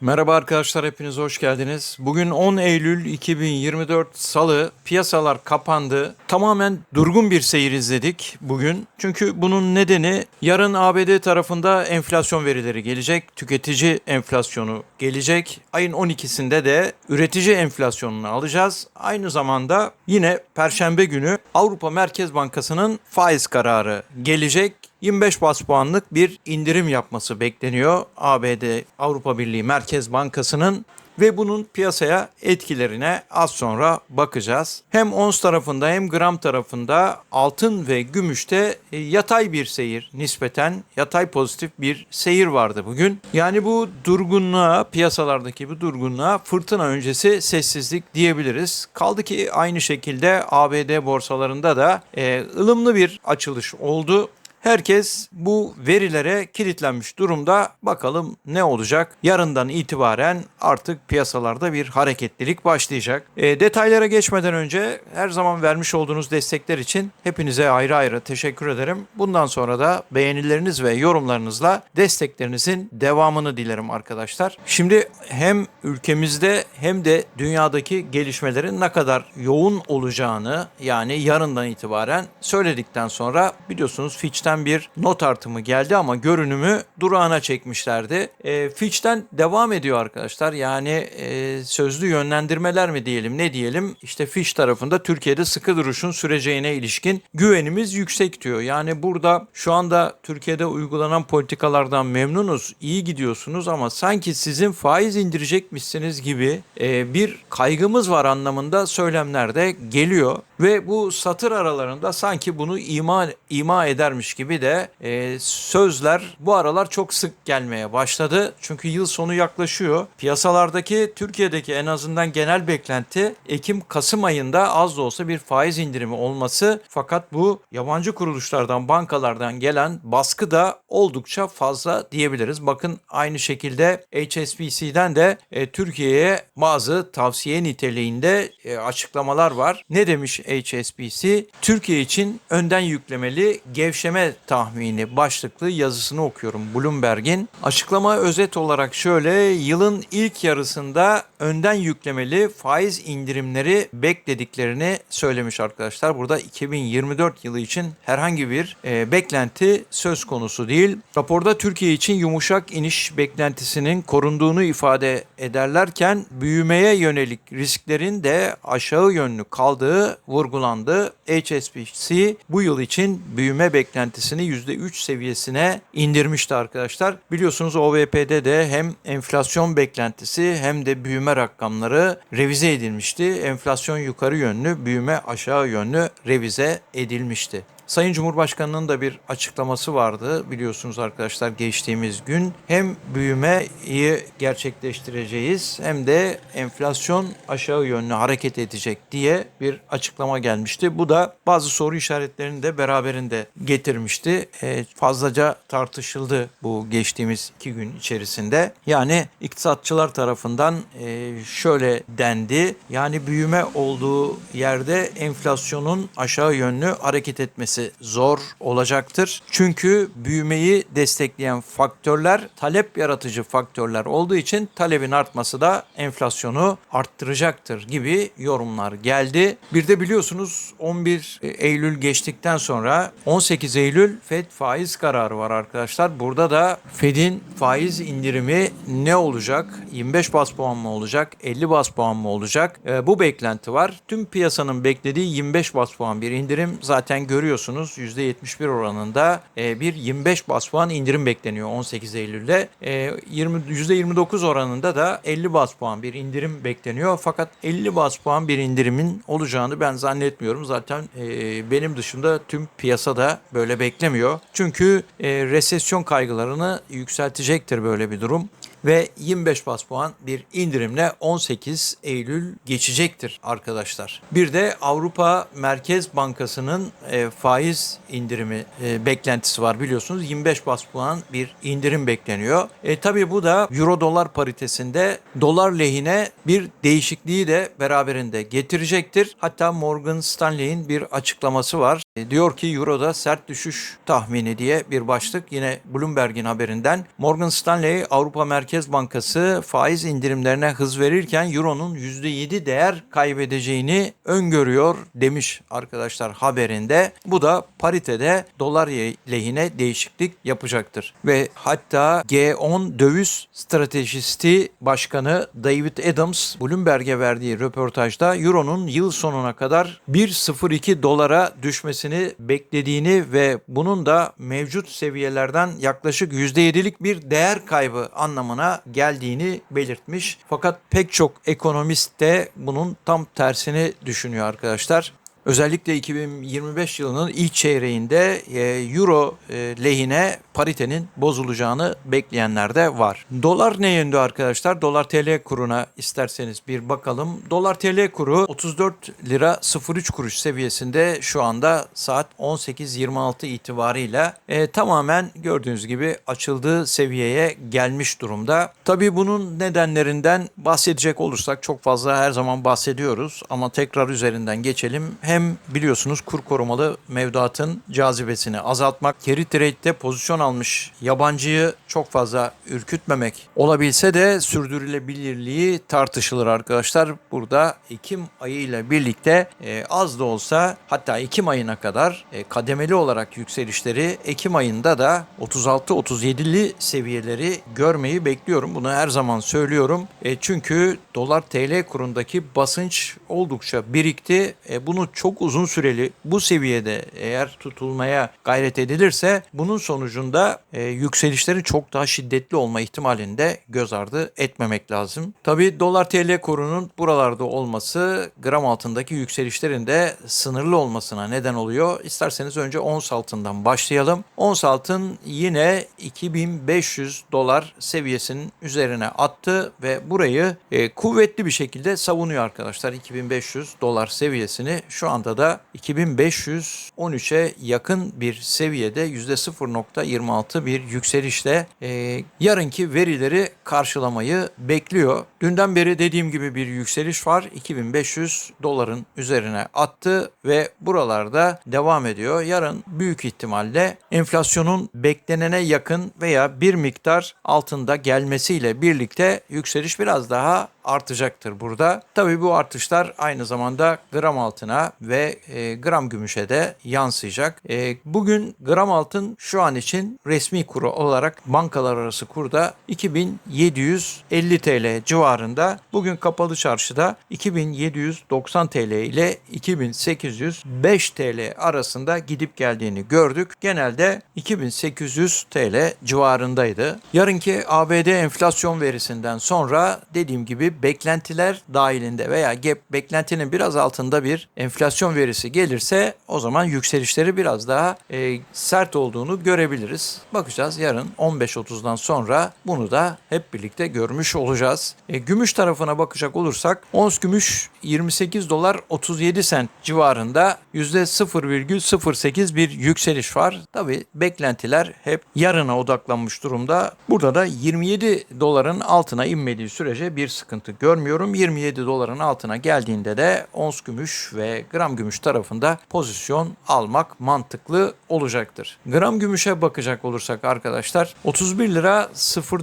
Merhaba arkadaşlar hepiniz hoş geldiniz. Bugün 10 Eylül 2024 Salı piyasalar kapandı. Tamamen durgun bir seyir izledik bugün. Çünkü bunun nedeni yarın ABD tarafında enflasyon verileri gelecek. Tüketici enflasyonu gelecek. Ayın 12'sinde de üretici enflasyonunu alacağız. Aynı zamanda yine perşembe günü Avrupa Merkez Bankası'nın faiz kararı gelecek. 25 bas puanlık bir indirim yapması bekleniyor ABD Avrupa Birliği Merkez Bankası'nın ve bunun piyasaya etkilerine az sonra bakacağız. Hem ons tarafında hem gram tarafında altın ve gümüşte e, yatay bir seyir nispeten yatay pozitif bir seyir vardı bugün. Yani bu durgunluğa piyasalardaki bu durgunluğa fırtına öncesi sessizlik diyebiliriz. Kaldı ki aynı şekilde ABD borsalarında da e, ılımlı bir açılış oldu. Herkes bu verilere kilitlenmiş durumda. Bakalım ne olacak? Yarından itibaren artık piyasalarda bir hareketlilik başlayacak. E, detaylara geçmeden önce her zaman vermiş olduğunuz destekler için hepinize ayrı ayrı teşekkür ederim. Bundan sonra da beğenileriniz ve yorumlarınızla desteklerinizin devamını dilerim arkadaşlar. Şimdi hem ülkemizde hem de dünyadaki gelişmelerin ne kadar yoğun olacağını yani yarından itibaren söyledikten sonra biliyorsunuz Fitch'ten bir not artımı geldi ama görünümü durağına çekmişlerdi. E, Fitch'ten devam ediyor arkadaşlar. Yani e, sözlü yönlendirmeler mi diyelim ne diyelim? İşte Fitch tarafında Türkiye'de sıkı duruşun süreceğine ilişkin güvenimiz yüksek diyor. Yani burada şu anda Türkiye'de uygulanan politikalardan memnunuz, iyi gidiyorsunuz ama sanki sizin faiz indirecekmişsiniz gibi e, bir kaygımız var anlamında söylemler de geliyor ve bu satır aralarında sanki bunu ima ima edermiş gibi de e, sözler bu aralar çok sık gelmeye başladı. Çünkü yıl sonu yaklaşıyor. Piyasalardaki Türkiye'deki en azından genel beklenti Ekim-Kasım ayında az da olsa bir faiz indirimi olması. Fakat bu yabancı kuruluşlardan, bankalardan gelen baskı da oldukça fazla diyebiliriz. Bakın aynı şekilde HSBC'den de e, Türkiye'ye bazı tavsiye niteliğinde e, açıklamalar var. Ne demiş HSBC? Türkiye için önden yüklemeli gevşeme tahmini başlıklı yazısını okuyorum Bloomberg'in. Açıklama özet olarak şöyle yılın ilk yarısında önden yüklemeli faiz indirimleri beklediklerini söylemiş arkadaşlar. Burada 2024 yılı için herhangi bir e, beklenti söz konusu değil. Raporda Türkiye için yumuşak iniş beklentisinin korunduğunu ifade ederlerken büyümeye yönelik risklerin de aşağı yönlü kaldığı vurgulandı. HSBC bu yıl için büyüme beklentisini %3 seviyesine indirmişti arkadaşlar. Biliyorsunuz OVP'de de hem enflasyon beklentisi hem de büyüme rakamları revize edilmişti. Enflasyon yukarı yönlü, büyüme aşağı yönlü revize edilmişti. Sayın Cumhurbaşkanı'nın da bir açıklaması vardı biliyorsunuz arkadaşlar geçtiğimiz gün. Hem büyümeyi gerçekleştireceğiz hem de enflasyon aşağı yönlü hareket edecek diye bir açıklama gelmişti. Bu da bazı soru işaretlerini de beraberinde getirmişti. E, fazlaca tartışıldı bu geçtiğimiz iki gün içerisinde. Yani iktisatçılar tarafından e, şöyle dendi. Yani büyüme olduğu yerde enflasyonun aşağı yönlü hareket etmesi zor olacaktır. Çünkü büyümeyi destekleyen faktörler talep yaratıcı faktörler olduğu için talebin artması da enflasyonu arttıracaktır gibi yorumlar geldi. Bir de biliyorsunuz 11 Eylül geçtikten sonra 18 Eylül Fed faiz kararı var arkadaşlar. Burada da Fed'in faiz indirimi ne olacak? 25 bas puan mı olacak? 50 bas puan mı olacak? Ee, bu beklenti var. Tüm piyasanın beklediği 25 bas puan bir indirim zaten görüyorsunuz %71 oranında e, bir 25 bas puan indirim bekleniyor 18 Eylül'de. E, 20, %29 oranında da 50 bas puan bir indirim bekleniyor. Fakat 50 bas puan bir indirimin olacağını ben zannetmiyorum. Zaten e, benim dışında tüm piyasada böyle beklemiyor. Çünkü e, resesyon kaygılarını yükseltecektir böyle bir durum ve 25 bas puan bir indirimle 18 Eylül geçecektir arkadaşlar. Bir de Avrupa Merkez Bankası'nın e, faiz indirimi e, beklentisi var biliyorsunuz. 25 bas puan bir indirim bekleniyor. E, tabii bu da euro dolar paritesinde dolar lehine bir değişikliği de beraberinde getirecektir. Hatta Morgan Stanley'in bir açıklaması var. E, diyor ki Euro'da sert düşüş tahmini diye bir başlık yine Bloomberg'in haberinden. Morgan Stanley Avrupa Merkez Merkez Bankası faiz indirimlerine hız verirken Euro'nun %7 değer kaybedeceğini öngörüyor demiş arkadaşlar haberinde. Bu da paritede dolar lehine değişiklik yapacaktır. Ve hatta G10 döviz stratejisti başkanı David Adams Bloomberg'e verdiği röportajda Euro'nun yıl sonuna kadar 1.02 dolara düşmesini beklediğini ve bunun da mevcut seviyelerden yaklaşık %7'lik bir değer kaybı anlamına geldiğini belirtmiş. Fakat pek çok ekonomist de bunun tam tersini düşünüyor arkadaşlar. Özellikle 2025 yılının ilk çeyreğinde e, euro e, lehine paritenin bozulacağını bekleyenler de var. Dolar ne yönde arkadaşlar? Dolar TL kuruna isterseniz bir bakalım. Dolar TL kuru 34 lira 03 kuruş seviyesinde şu anda saat 18.26 itibarıyla e, tamamen gördüğünüz gibi açıldığı seviyeye gelmiş durumda. Tabii bunun nedenlerinden bahsedecek olursak çok fazla her zaman bahsediyoruz ama tekrar üzerinden geçelim. Hem biliyorsunuz kur korumalı mevduatın cazibesini azaltmak, carry trade'de pozisyon almış yabancıyı çok fazla ürkütmemek olabilse de sürdürülebilirliği tartışılır arkadaşlar. Burada Ekim ayı ile birlikte e, az da olsa hatta Ekim ayına kadar e, kademeli olarak yükselişleri Ekim ayında da 36-37'li seviyeleri görmeyi bekliyorum. Bunu her zaman söylüyorum. E, çünkü dolar TL kurundaki basınç oldukça birikti. E, bunu çok uzun süreli bu seviyede eğer tutulmaya gayret edilirse bunun sonucunda e, yükselişlerin çok daha şiddetli olma ihtimalini de göz ardı etmemek lazım. Tabi dolar TL kurunun buralarda olması gram altındaki yükselişlerin de sınırlı olmasına neden oluyor. İsterseniz önce ons altından başlayalım. Ons altın yine 2500 dolar seviyesinin üzerine attı ve burayı e, kuvvetli bir şekilde savunuyor arkadaşlar. 2500 dolar seviyesini şu anda da 2513'e yakın bir seviyede %0.26 bir yükselişle e, yarınki verileri karşılamayı bekliyor. Dünden beri dediğim gibi bir yükseliş var. 2500 doların üzerine attı ve buralarda devam ediyor. Yarın büyük ihtimalle enflasyonun beklenene yakın veya bir miktar altında gelmesiyle birlikte yükseliş biraz daha artacaktır burada. Tabii bu artışlar aynı zamanda gram altına ve e, gram gümüşe de yansıyacak. E, bugün gram altın şu an için resmi kuru olarak bankalar arası kurda 2750 TL civarında. Bugün kapalı çarşıda 2790 TL ile 2805 TL arasında gidip geldiğini gördük. Genelde 2800 TL civarındaydı. Yarınki ABD enflasyon verisinden sonra dediğim gibi beklentiler dahilinde veya beklentinin biraz altında bir enflasyon verisi gelirse o zaman yükselişleri biraz daha e, sert olduğunu görebiliriz. Bakacağız yarın 15.30'dan sonra bunu da hep birlikte görmüş olacağız. E, gümüş tarafına bakacak olursak ons gümüş 28 dolar 37 sent civarında %0,08 bir yükseliş var. Tabi beklentiler hep yarına odaklanmış durumda. Burada da 27 doların altına inmediği sürece bir sıkıntı görmüyorum. 27 doların altına geldiğinde de ons gümüş ve gram gümüş tarafında pozisyon almak mantıklı olacaktır. Gram gümüşe bakacak olursak arkadaşlar 31 lira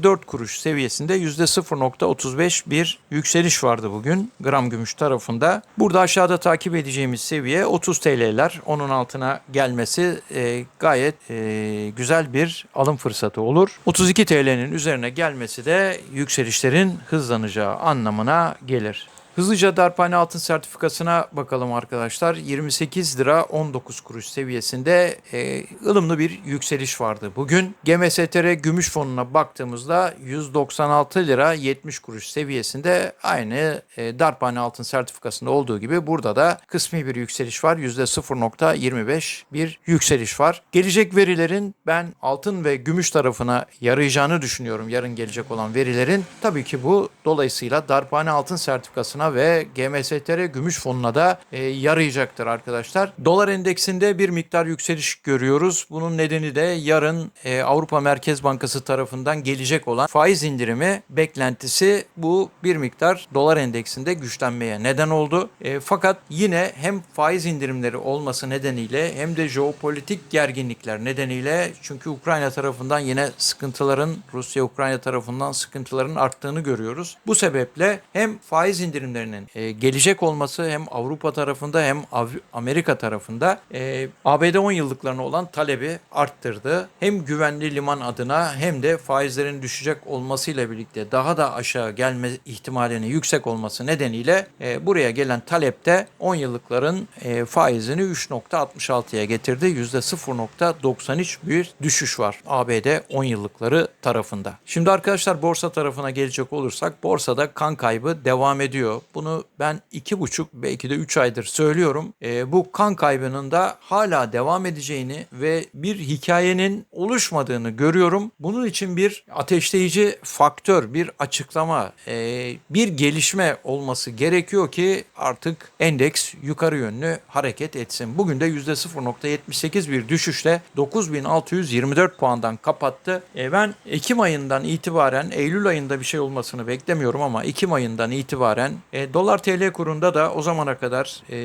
04 kuruş seviyesinde %0.35 bir yükseliş vardı bugün gram gümüş tarafında. Burada aşağıda takip edeceğimiz seviye 30 TL'ler. Onun altına gelmesi e, gayet e, güzel bir alım fırsatı olur. 32 TL'nin üzerine gelmesi de yükselişlerin hızlanacağı anlamına gelir. Hızlıca darphane altın sertifikasına bakalım arkadaşlar. 28 lira 19 kuruş seviyesinde e, ılımlı bir yükseliş vardı. Bugün GMSTR gümüş fonuna baktığımızda 196 lira 70 kuruş seviyesinde aynı e, darphane altın sertifikasında olduğu gibi burada da kısmi bir yükseliş var. %0.25 bir yükseliş var. Gelecek verilerin ben altın ve gümüş tarafına yarayacağını düşünüyorum. Yarın gelecek olan verilerin. Tabii ki bu dolayısıyla darphane altın sertifikasına fonuna ve GMSTR gümüş fonuna da e, yarayacaktır arkadaşlar. Dolar endeksinde bir miktar yükseliş görüyoruz. Bunun nedeni de yarın e, Avrupa Merkez Bankası tarafından gelecek olan faiz indirimi beklentisi bu bir miktar dolar endeksinde güçlenmeye neden oldu. E, fakat yine hem faiz indirimleri olması nedeniyle hem de jeopolitik gerginlikler nedeniyle çünkü Ukrayna tarafından yine sıkıntıların Rusya Ukrayna tarafından sıkıntıların arttığını görüyoruz. Bu sebeple hem faiz indirimlerinin e, gelecek olması hem Avrupa tarafında hem Av- Amerika tarafında e, ABD 10 yıllıklarına olan talebi arttırdı. Hem güvenli liman adına hem de faizlerin düşecek olmasıyla birlikte daha da aşağı gelme ihtimalinin yüksek olması nedeniyle e, buraya gelen talepte 10 yıllıkların e, faizini 3.66'ya getirdi. %0.93 bir düşüş var ABD 10 yıllıkları tarafında. Şimdi arkadaşlar borsa tarafına gelecek olursak borsada kan kaybı devam ediyor. Bunu ben 2,5 belki de 3 aydır söylüyorum. E, bu kan kaybının da hala devam edeceğini ve bir hikayenin oluşmadığını görüyorum. Bunun için bir ateşleyici faktör, bir açıklama, e, bir gelişme olması gerekiyor ki artık endeks yukarı yönlü hareket etsin. Bugün de %0.78 bir düşüşle 9624 puandan kapattı. E, ben Ekim ayından itibaren Eylül ayında bir şey olmasını beklemiyorum ama Ekim ayından itibaren e, dolar TL kurunda da o zamana kadar e,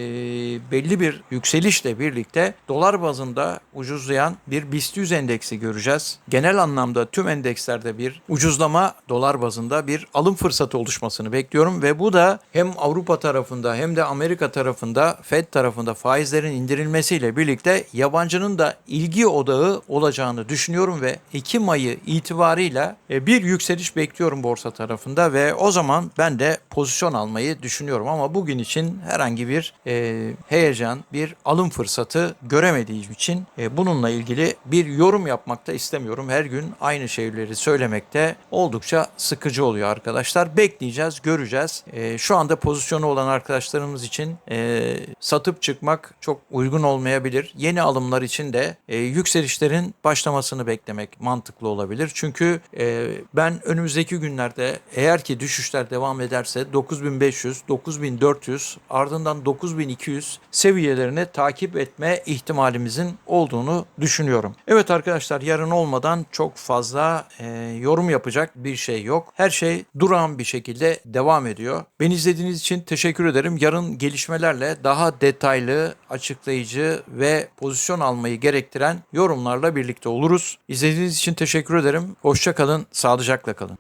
belli bir yükselişle birlikte dolar bazında ucuzlayan bir BIST 100 endeksi göreceğiz. Genel anlamda tüm endekslerde bir ucuzlama dolar bazında bir alım fırsatı oluşmasını bekliyorum ve bu da hem Avrupa tarafında hem de Amerika tarafında Fed tarafında faizlerin indirilmesiyle birlikte yabancının da ilgi odağı olacağını düşünüyorum ve Ekim ayı itibarıyla e, bir yükseliş bekliyorum borsa tarafında ve o zaman ben de pozisyon almayı düşünüyorum ama bugün için herhangi bir e, heyecan, bir alım fırsatı göremediğim için e, bununla ilgili bir yorum yapmakta istemiyorum. Her gün aynı şeyleri söylemekte oldukça sıkıcı oluyor arkadaşlar. Bekleyeceğiz, göreceğiz. E, şu anda pozisyonu olan arkadaşlarımız için e, satıp çıkmak çok uygun olmayabilir. Yeni alımlar için de e, yükselişlerin başlamasını beklemek mantıklı olabilir. Çünkü e, ben önümüzdeki günlerde eğer ki düşüşler devam ederse 9500, 9400 ardından 9200 seviyelerini takip etme ihtimalimizin olduğunu düşünüyorum. Evet arkadaşlar yarın olmadan çok fazla e, yorum yapacak bir şey yok. Her şey durağan bir şekilde devam ediyor. Beni izlediğiniz için teşekkür ederim. Yarın gelişmelerle daha detaylı, açıklayıcı ve pozisyon almayı gerektiren yorumlarla birlikte oluruz. İzlediğiniz için teşekkür ederim. Hoşça kalın, sağlıcakla kalın.